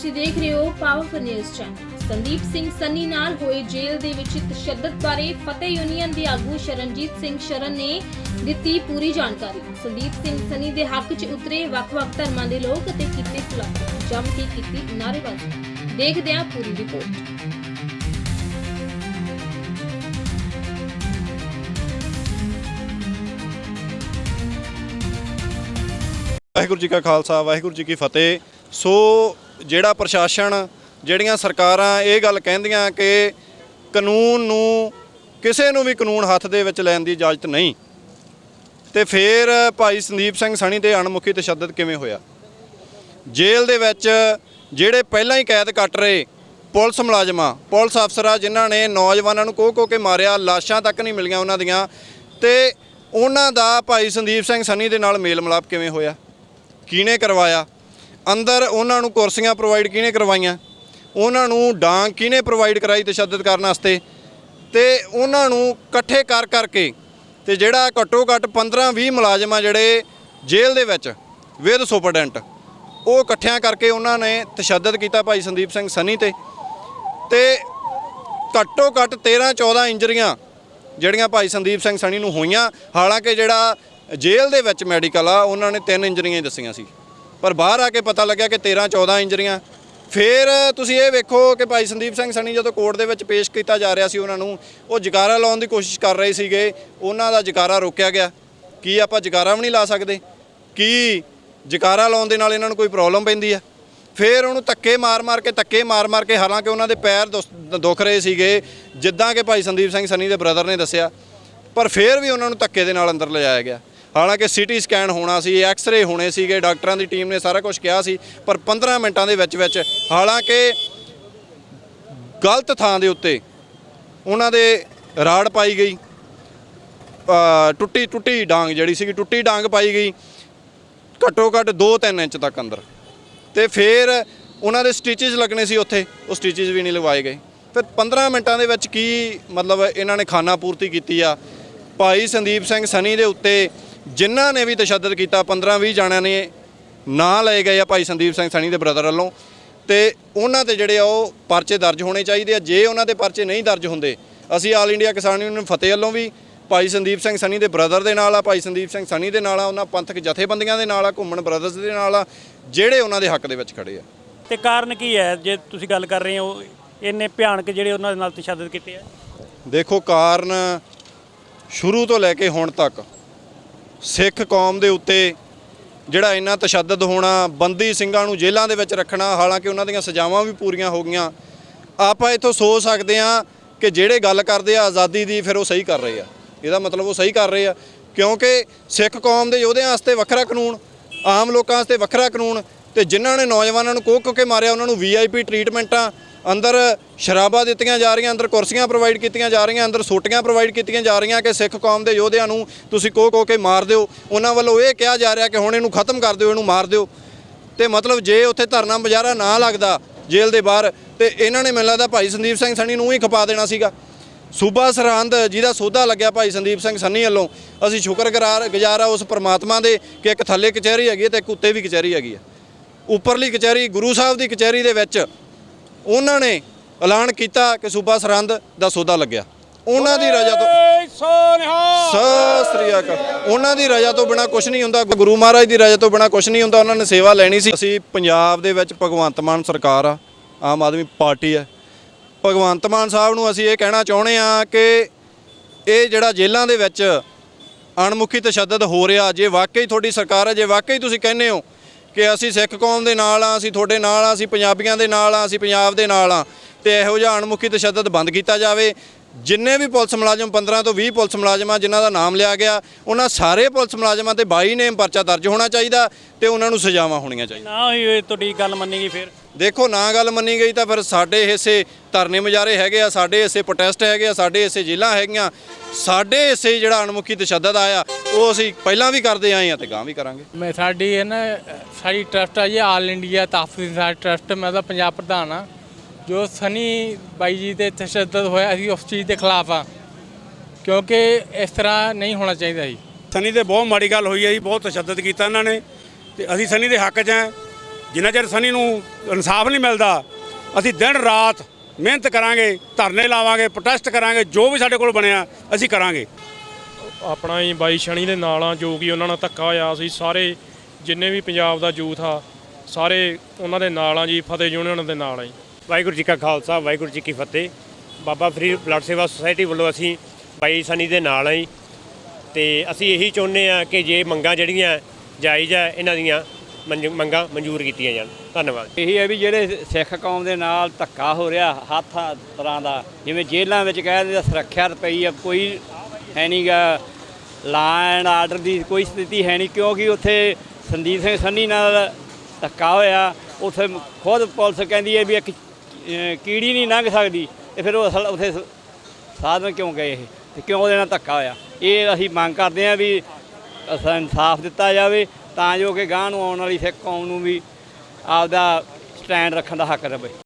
ਤੁਸੀਂ ਦੇਖ ਰਹੇ ਹੋ powerful news channel Sandeep Singh Sunny ਨਾਲ ਹੋਏ ਜੇਲ੍ਹ ਦੇ ਵਿੱਚ ਤਸ਼ੱਦਦ ਬਾਰੇ ਫਤਿਹ ਯੂਨੀਅਨ ਦੇ ਆਗੂ ਸ਼ਰਨਜੀਤ ਸਿੰਘ ਸ਼ਰਨ ਨੇ ਦਿੱਤੀ ਪੂਰੀ ਜਾਣਕਾਰੀ। ਸੰਦੀਪ ਸਿੰਘ ਸੰਨੀ ਦੇ ਹੱਕ 'ਚ ਉਤਰੇ ਵੱਖ-ਵੱਖ ਧਰਮਾਂ ਦੇ ਲੋਕ ਅਤੇ ਕੀਤੇ ਖਿਲਾਫ ਜੰਮ ਕੇ ਕੀਤੀ ਨਾਅਰੇਬਾਜ਼ੀ। ਦੇਖਦੇ ਹਾਂ ਪੂਰੀ ਰਿਪੋਰਟ। ਵਾਹਿਗੁਰੂ ਜੀ ਕਾ ਖਾਲਸਾ, ਵਾਹਿਗੁਰੂ ਜੀ ਕੀ ਫਤਿਹ। ਸੋ ਜਿਹੜਾ ਪ੍ਰਸ਼ਾਸਨ, ਜਿਹੜੀਆਂ ਸਰਕਾਰਾਂ ਇਹ ਗੱਲ ਕਹਿੰਦੀਆਂ ਕਿ ਕਾਨੂੰਨ ਨੂੰ ਕਿਸੇ ਨੂੰ ਵੀ ਕਾਨੂੰਨ ਹੱਥ ਦੇ ਵਿੱਚ ਲੈਣ ਦੀ ਇਜਾਜ਼ਤ ਨਹੀਂ। ਤੇ ਫਿਰ ਭਾਈ ਸੰਦੀਪ ਸਿੰਘ ਸਣੀ ਤੇ ਅਣਮੁਖੀ ਤਸ਼ੱਦਦ ਕਿਵੇਂ ਹੋਇਆ? ਜੇਲ੍ਹ ਦੇ ਵਿੱਚ ਜਿਹੜੇ ਪਹਿਲਾਂ ਹੀ ਕੈਦ ਕੱਟ ਰਹੇ ਪੁਲਿਸ ਮੁਲਾਜ਼ਮਾਂ, ਪੁਲਿਸ ਅਫਸਰਾਂ ਜਿਨ੍ਹਾਂ ਨੇ ਨੌਜਵਾਨਾਂ ਨੂੰ ਕੋਹ ਕੋਹ ਕੇ ਮਾਰਿਆ, ਲਾਸ਼ਾਂ ਤੱਕ ਨਹੀਂ ਮਿਲੀਆਂ ਉਹਨਾਂ ਦੀਆਂ, ਤੇ ਉਹਨਾਂ ਦਾ ਭਾਈ ਸੰਦੀਪ ਸਿੰਘ ਸਨੀ ਦੇ ਨਾਲ ਮੇਲ ਮਿਲਾਪ ਕਿਵੇਂ ਹੋਇਆ? ਕਿਹਨੇ ਕਰਵਾਇਆ? ਅੰਦਰ ਉਹਨਾਂ ਨੂੰ ਕੁਰਸੀਆਂ ਪ੍ਰੋਵਾਈਡ ਕਿਹਨੇ ਕਰਵਾਈਆਂ? ਉਹਨਾਂ ਨੂੰ ਡਾਂਗ ਕਿਹਨੇ ਪ੍ਰੋਵਾਈਡ ਕਰਾਈ ਤਸ਼ੱਦਦ ਕਰਨ ਵਾਸਤੇ? ਤੇ ਉਹਨਾਂ ਨੂੰ ਇਕੱਠੇ ਕਰ ਕਰਕੇ ਤੇ ਜਿਹੜਾ ਘੱਟੋ ਘੱਟ 15-20 ਆ ਜਿਹੜੇ ਜੇਲ੍ਹ ਦੇ ਵਿੱਚ ਵਿਦ ਸੁਪਰਡੈਂਟ ਉਹ ਇਕੱਠਿਆਂ ਕਰਕੇ ਉਹਨਾਂ ਨੇ ਤਸ਼ੱਦਦ ਕੀਤਾ ਭਾਈ ਸੰਦੀਪ ਸਿੰਘ ਸਨੀ ਤੇ। ਤੇ ਘੱਟੋ ਘੱਟ 13-14 ਇੰਜਰੀਆਂ ਜਿਹੜੀਆਂ ਭਾਈ ਸੰਦੀਪ ਸਿੰਘ ਸਣੀ ਨੂੰ ਹੋਈਆਂ, ਹਾਲਾਂਕਿ ਜਿਹੜਾ ਜੇਲ੍ਹ ਦੇ ਵਿੱਚ ਮੈਡੀਕਲ ਆ, ਉਹਨਾਂ ਨੇ ਤਿੰਨ ਇੰਜਰੀਆਂ ਹੀ ਦੱਸੀਆਂ ਸੀ। ਪਰ ਬਾਹਰ ਆ ਕੇ ਪਤਾ ਲੱਗਿਆ ਕਿ 13-14 ਇੰਜਰੀਆਂ। ਫਿਰ ਤੁਸੀਂ ਇਹ ਵੇਖੋ ਕਿ ਭਾਈ ਸੰਦੀਪ ਸਿੰਘ ਸਣੀ ਜਦੋਂ ਕੋਰਟ ਦੇ ਵਿੱਚ ਪੇਸ਼ ਕੀਤਾ ਜਾ ਰਿਹਾ ਸੀ ਉਹਨਾਂ ਨੂੰ, ਉਹ ਜਕਾਰਾ ਲਾਉਣ ਦੀ ਕੋਸ਼ਿਸ਼ ਕਰ ਰਹੇ ਸੀਗੇ। ਉਹਨਾਂ ਦਾ ਜਕਾਰਾ ਰੋਕਿਆ ਗਿਆ। ਕੀ ਆਪਾਂ ਜਕਾਰਾ ਵੀ ਨਹੀਂ ਲਾ ਸਕਦੇ? ਕੀ ਜਕਾਰਾ ਲਾਉਣ ਦੇ ਨਾਲ ਇਹਨਾਂ ਨੂੰ ਕੋਈ ਪ੍ਰੋਬਲਮ ਪੈਂਦੀ ਆ? ਫਿਰ ਉਹਨੂੰ ਧੱਕੇ ਮਾਰ-ਮਾਰ ਕੇ, ਧੱਕੇ ਮਾਰ-ਮਾਰ ਕੇ ਹਾਲਾਂਕਿ ਉਹਨਾਂ ਦੇ ਪੈਰ ਦੁਸ- ਦੁਖ ਰਹੇ ਸੀਗੇ, ਜਿੱਦਾਂ ਕਿ ਭਾਈ ਸੰਦੀਪ ਸਿੰਘ ਸਨੀ ਦੇ ਬ੍ਰਦਰ ਨੇ ਦੱਸਿਆ। ਪਰ ਫਿਰ ਵੀ ਉਹਨਾਂ ਨੂੰ ਧੱਕੇ ਦੇ ਨਾਲ ਅੰਦਰ ਲਿਜਾਇਆ ਗਿਆ। ਹਾਲਾਂਕਿ ਸੀਟੀ ਸਕੈਨ ਹੋਣਾ ਸੀ, ਐਕਸ-ਰੇ ਹੋਣੇ ਸੀਗੇ, ਡਾਕਟਰਾਂ ਦੀ ਟੀਮ ਨੇ ਸਾਰਾ ਕੁਝ ਕਿਹਾ ਸੀ, ਪਰ 15 ਮਿੰਟਾਂ ਦੇ ਵਿੱਚ ਵਿੱਚ ਹਾਲਾਂਕਿ ਗਲਤ ਥਾਂ ਦੇ ਉੱਤੇ ਉਹਨਾਂ ਦੇ ਰਾੜ ਪਾਈ ਗਈ ਟੁੱਟੀ ਟੁੱਟੀ ਡਾਂਗ ਜਿਹੜੀ ਸੀਗੀ, ਟੁੱਟੀ ਡਾਂਗ ਪਾਈ ਗਈ, ਘੱਟੋ ਘੱਟ 2-3 ਇੰਚ ਤੱਕ ਅੰਦਰ। ਤੇ ਫਿਰ ਉਹਨਾਂ ਦੇ ਸਟਿਚਸ ਲੱਗਣੇ ਸੀ ਉੱਥੇ, ਉਹ ਸਟਿਚਸ ਵੀ ਨਹੀਂ ਲਵਾਏ ਗਏ। ਫਿਰ 15 ਮਿੰਟਾਂ ਦੇ ਵਿੱਚ ਕੀ ਮਤਲਬ ਇਹਨਾਂ ਨੇ ਖਾਨਾ ਪੂਰਤੀ ਕੀਤੀ ਆ? ਭਾਈ ਸੰਦੀਪ ਸਿੰਘ ਸਨੀ ਦੇ ਉੱਤੇ ਜਿਨ੍ਹਾਂ ਨੇ ਵੀ ਤਸ਼ੱਦਦ ਕੀਤਾ 15-20 ਜਾਣਿਆਂ ਨੇ ਨਾਂ ਲਏ ਗਏ ਆ ਭਾਈ ਸੰਦੀਪ ਸਿੰਘ ਸਨੀ ਦੇ ਬ੍ਰਦਰ ਵੱਲੋਂ। ਤੇ ਉਹਨਾਂ ਤੇ ਜਿਹੜੇ ਆ ਉਹ ਪਰਚੇ ਦਰਜ ਹੋਣੇ ਚਾਹੀਦੇ ਆ। ਜੇ ਉਹਨਾਂ ਦੇ ਪਰਚੇ ਨਹੀਂ ਦਰਜ ਹੁੰਦੇ ਅਸੀਂ ਆਲ ਇੰਡੀਆ ਕਿਸਾਨ ਯੂਨੀਅਨ ਫਤਿਹ ਵੱਲੋਂ ਵੀ ਭਾਈ ਸੰਦੀਪ ਸਿੰਘ ਸਨੀ ਦੇ ਬ੍ਰਦਰ ਦੇ ਨਾਲ ਆ ਭਾਈ ਸੰਦੀਪ ਸਿੰਘ ਸਨੀ ਦੇ ਨਾਲ ਆ ਉਹਨਾਂ ਪੰਥਕ ਜਥੇਬੰਦੀਆਂ ਦੇ ਨਾਲ ਆ ਘੁੰਮਣ ਬ੍ਰਦਰਸ ਦੇ ਨਾਲ ਆ ਜਿਹੜੇ ਉਹਨਾਂ ਦੇ ਹੱਕ ਦੇ ਵਿੱਚ ਖੜੇ ਆ। ਤੇ ਕਾਰਨ ਕੀ ਹੈ? ਜੇ ਤੁਸੀਂ ਗੱਲ ਕਰ ਰਹੇ ਹੋ ਇੰਨੇ ਭਿਆਨਕ ਜਿਹੜੇ ਉਹਨਾਂ ਦੇ ਨਾਲ ਤਸ਼ੱਦਦ ਕੀਤੇ ਆ? ਦੇਖੋ ਕਾਰਨ ਸ਼ੁਰੂ ਤੋਂ ਲੈ ਕੇ ਹੁਣ ਤੱਕ ਸਿੱਖ ਕੌਮ ਦੇ ਉੱਤੇ ਜਿਹੜਾ ਇੰਨਾ ਤਸ਼ੱਦਦ ਹੋਣਾ, ਬੰਦੀ ਸਿੰਘਾਂ ਨੂੰ ਜੇਲ੍ਹਾਂ ਦੇ ਵਿੱਚ ਰੱਖਣਾ, ਹਾਲਾਂਕਿ ਉਹਨਾਂ ਦੀਆਂ ਸਜ਼ਾਵਾਂ ਵੀ ਪੂਰੀਆਂ ਹੋ ਗਈਆਂ, ਆਪਾਂ ਇੱਥੋਂ ਸੋਚ ਸਕਦੇ ਹਾਂ ਕਿ ਜਿਹੜੇ ਗੱਲ ਕਰਦੇ ਆ, ਆਜ਼ਾਦੀ ਦੀ ਫਿਰ ਉਹ ਸਹੀ ਕਰ ਰਹੇ ਆ। ਇਹਦਾ ਮਤਲਬ ਉਹ ਸਹੀ ਕਰ ਰਹੇ ਆ, ਕਿਉਂਕਿ ਸਿੱਖ ਕੌਮ ਦੇ ਯੋਧਿਆਂ ਵਾਸਤੇ ਵੱਖਰਾ ਕਾਨੂੰਨ, ਆਮ ਲੋਕਾਂ ਵਾਸਤੇ ਵੱਖਰਾ ਕਾਨੂੰਨ ਤੇ ਜਿਨ੍ਹਾਂ ਨੇ ਨੌਜਵਾਨਾਂ ਨੂੰ ਕੋਕ ਕੇ ਮਾਰਿਆ, ਉਹਨਾਂ ਨੂੰ ਵੀਆਈਪੀ ਟ੍ਰੀਟਮੈਂਟਾਂ ਅੰਦਰ ਸ਼ਰਾਬਾਂ ਦਿੱਤੀਆਂ ਜਾ ਰਹੀਆਂ, ਅੰਦਰ ਕੁਰਸੀਆਂ ਪ੍ਰੋਵਾਈਡ ਕੀਤੀਆਂ ਜਾ ਰਹੀਆਂ, ਅੰਦਰ ਸੋਟੀਆਂ ਪ੍ਰੋਵਾਈਡ ਕੀਤੀਆਂ ਜਾ ਰਹੀਆਂ ਕਿ ਸਿੱਖ ਕੌਮ ਦੇ ਯੋਧਿਆਂ ਨੂੰ ਤੁਸੀਂ ਕੋ ਹੋ ਕੇ ਮਾਰ ਦਿਓ। ਉਹਨਾਂ ਵੱਲੋਂ ਇਹ ਕਿਹਾ ਜਾ ਰਿਹਾ ਕਿ ਹੁਣ ਇਹਨੂੰ ਖਤਮ ਕਰ ਦਿਓ, ਇਹਨੂੰ ਮਾਰ ਦਿਓ। ਤੇ ਮਤਲਬ ਜੇ ਉੱਥੇ ਧਰਨਾ ਮੁਜ਼ਾਹਰਾ ਨਾ ਲੱਗਦਾ ਜੇਲ੍ਹ ਦੇ ਬਾਹਰ, ਤੇ ਇਹਨਾਂ ਨੇ ਮੈਨੂੰ ਲੱਗਦਾ ਭਾਈ ਸੰਦੀਪ ਸਿੰਘ ਸਣੀ ਨੂੰ ਹੀ ਖਪਾ ਦੇਣਾ ਸੀਗਾ। ਸੂਬਾ ਸਰਹੰਦ ਜਿਹਦਾ ਸੋਧਾ ਲੱਗਿਆ ਭਾਈ ਸੰਦੀਪ ਸਿੰਘ ਸੰਨੀ ਵੱਲੋਂ, ਅਸੀਂ ਸ਼ੁਕਰਗੁਜ਼ਾਰ ਗੁਜ਼ਾਰ ਆ ਉਸ ਪਰਮਾਤਮਾ ਦੇ ਕਿ ਇੱਕ ਥੱਲੇ ਕਚਹਿਰੀ ਹੈਗੀ ਹੈ ਤੇ ਇੱਕ ਉੱਤੇ ਵੀ ਕਚਹਿਰੀ ਹੈਗੀ ਹੈ। ਉੱਪਰਲੀ ਕਚਹਿਰੀ ਗੁਰੂ ਸਾਹਿਬ ਦੀ ਕਚਹਿਰੀ ਦੇ ਵਿੱਚ ਉਹਨਾਂ ਨੇ ਐਲਾਨ ਕੀਤਾ ਕਿ ਸੂਬਾ ਸਰਹੰਦ ਦਾ ਸੌਦਾ ਲੱਗਿਆ। ਉਹਨਾਂ ਦੀ ਰਜ਼ਾ ਤੋਂ ਸਤਿ ਸ੍ਰੀ ਅਕਾਲ। ਉਹਨਾਂ ਦੀ ਰਜ਼ਾ ਤੋਂ ਬਿਨਾ ਕੁਝ ਨਹੀਂ ਹੁੰਦਾ। ਗੁਰੂ ਮਹਾਰਾਜ ਦੀ ਰਜ਼ਾ ਤੋਂ ਬਿਨਾ ਕੁਝ ਨਹੀਂ ਹੁੰਦਾ। ਉਹਨਾਂ ਨੇ ਸੇਵਾ ਲੈਣੀ ਸੀ। ਅਸੀਂ ਪੰਜਾਬ ਦੇ ਵਿੱਚ ਭਗਵੰਤ ਮਾਨ ਸਰਕਾਰ ਆ। ਆਮ ਆਦਮੀ ਪਾਰਟੀ ਹੈ ਭਗਵੰਤ ਮਾਨ ਸਾਹਿਬ ਨੂੰ ਅਸੀਂ ਇਹ ਕਹਿਣਾ ਚਾਹੁੰਦੇ ਆ ਕਿ ਇਹ ਜਿਹੜਾ ਜੇਲ੍ਹਾਂ ਦੇ ਵਿੱਚ ਅਣਮੁਖੀ ਤਸ਼ੱਦਦ ਹੋ ਰਿਹਾ ਜੇ ਵਾਕਈ ਤੁਹਾਡੀ ਸਰਕਾਰ ਹੈ ਜੇ ਵਾਕਈ ਤੁਸੀਂ ਕਹਿੰਦੇ ਹੋ ਕਿ ਅਸੀਂ ਸਿੱਖ ਕੌਮ ਦੇ ਨਾਲ ਆ ਅਸੀਂ ਤੁਹਾਡੇ ਨਾਲ ਆ ਅਸੀਂ ਪੰਜਾਬੀਆਂ ਦੇ ਨਾਲ ਆ ਅਸੀਂ ਪੰਜਾਬ ਦੇ ਨਾਲ ਆ ਤੇ ਇਹੋ ਜਿਹਾ ਅਣਮੁਖੀ ਤਸ਼ੱਦਦ ਬੰਦ ਕੀਤਾ ਜਾਵੇ। ਜਿੰਨੇ ਵੀ ਪੁਲਿਸ ਮੁਲਾਜ਼ਮ 15 ਤੋਂ 20 ਪੁਲਿਸ ਮੁਲਾਜ਼ਮਾਂ ਜਿਨ੍ਹਾਂ ਦਾ ਨਾਮ ਲਿਆ ਗਿਆ ਉਹਨਾਂ ਸਾਰੇ ਪੁਲਿਸ ਮੁਲਾਜ਼ਮਾਂ ਤੇ 22 ਨੇਮ ਪਰਚਾ ਦਰਜ ਹੋਣਾ ਚਾਹੀਦਾ ਤੇ ਉਹਨਾਂ ਨੂੰ ਸਜ਼ਾਵਾਂ ਹੋਣੀਆਂ ਚਾਹੀਦੀਆਂ। ਨਾ ਹੋਈ ਤੁਹਾਡੀ ਗੱਲ ਮੰਨੀ ਗਈ ਫਿਰ? ਦੇਖੋ ਨਾ ਗੱਲ ਮੰਨੀ ਗਈ ਤਾਂ ਫਿਰ ਸਾਡੇ ਹਿੱਸੇ ਧਰਨੇ ਮੁਜ਼ਾਹਰੇ ਹੈਗੇ ਆ ਸਾਡੇ ਹਿੱਸੇ ਪ੍ਰੋਟੈਸਟ ਹੈਗੇ ਆ ਸਾਡੇ ਹਿੱਸੇ ਜੇਲ੍ਹਾਂ ਹੈਗੀਆਂ ਸਾਡੇ ਹਿੱਸੇ ਜਿਹੜਾ ਅਣਮੁਖੀ ਤਸ਼ੱਦਦ ਆਇਆ ਉਹ ਅਸੀਂ ਪਹਿਲਾਂ ਵੀ ਕਰਦੇ ਆਏ ਆ ਤੇ ਗਾਂ ਵੀ ਕਰਾਂਗੇ। ਮੈਂ ਸਾਡੀ ਹੈ ਨਾ ਸਾਡੀ ਟਰਸਟ ਆ ਜੀ ਆਲ ਇੰਡੀਆ ਤਹਫੀਜ਼ਾਤ ਟਰਸਟ ਮੈਂ ਤਾਂ ਪੰਜਾਬ ਪ੍ਰਧਾਨ ਆ। ਜੋ ਸਨੀ ਬਾਈ ਜੀ ਤੇ ਤਸ਼ੱਦਦ ਹੋਇਆ ਅਸੀਂ ਉਸ ਚੀਜ਼ ਦੇ ਖਿਲਾਫ ਆ ਕਿਉਂਕਿ ਇਸ ਤਰ੍ਹਾਂ ਨਹੀਂ ਹੋਣਾ ਚਾਹੀਦਾ ਜੀ। ਸਨੀ ਤੇ ਬਹੁਤ ਮਾੜੀ ਗੱਲ ਹੋਈ ਹੈ ਜੀ ਬਹੁਤ ਤਸ਼ੱਦਦ ਕੀਤਾ ਇਹਨਾਂ ਨੇ। ਤੇ ਅਸੀਂ ਸਨੀ ਦੇ ਹੱਕ 'ਚ ਹਾਂ। ਜਿੰਨਾ ਚਿਰ ਸਨੀ ਨੂੰ ਇਨਸਾਫ ਨਹੀਂ ਮਿਲਦਾ ਅਸੀਂ ਦਿਨ ਰਾਤ ਮਿਹਨਤ ਕਰਾਂਗੇ ਧਰਨੇ ਲਾਵਾਂਗੇ ਪ੍ਰੋਟੈਸਟ ਕਰਾਂਗੇ ਜੋ ਵੀ ਸਾਡੇ ਕੋਲ ਬਣਿਆ ਅਸੀਂ ਕਰਾਂਗੇ। ਆਪਣਾ ਹੀ ਬਾਈ ਸ਼ਨੀ ਦੇ ਨਾਲ ਆ ਜੋ ਕਿ ਉਹਨਾਂ ਨਾਲ ਧੱਕਾ ਹੋਇਆ ਅਸੀਂ ਸਾਰੇ ਜਿੰਨੇ ਵੀ ਪੰਜਾਬ ਦਾ ਯੂਥ ਆ ਸਾਰੇ ਉਹਨਾਂ ਦੇ ਨਾਲ ਆ ਜੀ ਫਤਿਹ ਯੂਨੀਅਨ ਦੇ ਨਾਲ ਆ ਜੀ। ਵਾਹਿਗੁਰੂ ਜੀ ਕਾ ਖਾਲਸਾ, ਵਾਹਿਗੁਰੂ ਜੀ ਕੀ ਫਤਿਹ। ਬਾਬਾ ਫਰੀਦ ਬਲੱਡ ਸੇਵਾ ਸੁਸਾਇਟੀ ਵੱਲੋਂ ਅਸੀਂ ਬਾਈ ਸਨੀ ਦੇ ਨਾਲ ਆਈ ਜੀ ਤੇ ਅਸੀਂ ਇਹੀ ਚਾਹੁੰਦੇ ਆ ਕਿ ਜੇ ਮੰਗਾਂ ਜਿਹੜੀਆਂ ਜਾਇਜ਼ ਆ, ਇਹਨਾਂ ਦੀਆਂ ਮੰਜ- ਮੰਗਾਂ ਮਨਜ਼ੂਰ ਕੀਤੀਆਂ ਜਾਣ। ਧੰਨਵਾਦ। ਇਹੀ ਹੈ ਵੀ ਜਿਹੜੇ ਸਿੱਖ ਕੌਮ ਦੇ ਨਾਲ ਧੱਕਾ ਹੋ ਰਿਹਾ, ਹੱਥ ਤਰ੍ਹਾਂ ਦਾ, ਜਿਵੇਂ ਜੇਲ੍ਹਾਂ ਵਿੱਚ ਕਹਿੰਦੇ ਸੁਰੱਖਿਆ ਰੁਪਈ ਆ, ਕੋਈ ਹੈ ਨਹੀਂਗਾ ਲਾ ਐਂਡ ਆਰਡਰ ਦੀ ਕੋਈ ਸਥਿਤੀ ਹੈ ਨਹੀਂ, ਕਿਉਂਕਿ ਉੱਥੇ ਸੰਦੀਪ ਸਿੰਘ ਸੰਨੀ ਨਾਲ ਧੱਕਾ ਹੋਇਆ, ਉੱਥੇ ਖੁਦ ਪੁਲਿਸ ਕਹਿੰਦੀ ਹੈ ਵੀ ਇੱਕ ਕੀੜੀ ਨਹੀਂ ਲੰਘ ਸਕਦੀ ਤੇ ਫਿਰ ਉਹ ਅਸਲ ਉੱਥੇ ਸਾਧਨ ਕਿਉਂ ਗਏ ਇਹ? ਤੇ ਕਿਉਂ ਉਹਦੇ ਨਾਲ ਧੱਕਾ ਹੋਇਆ? ਇਹ ਅਸੀਂ ਮੰਗ ਕਰਦੇ ਹਾਂ ਵੀ ਅਸਾਂ ਇਨਸਾਫ ਦਿੱਤਾ ਜਾਵੇ ਤਾਂ ਜੋ ਕਿ ਗਾਂ ਨੂੰ ਆਉਣ ਵਾਲੀ ਸਿੱਖ ਕੌਮ ਨੂੰ ਵੀ ਆਪਦਾ ਸਟੈਂਡ ਰੱਖਣ ਦਾ ਹੱਕ ਰਵੇ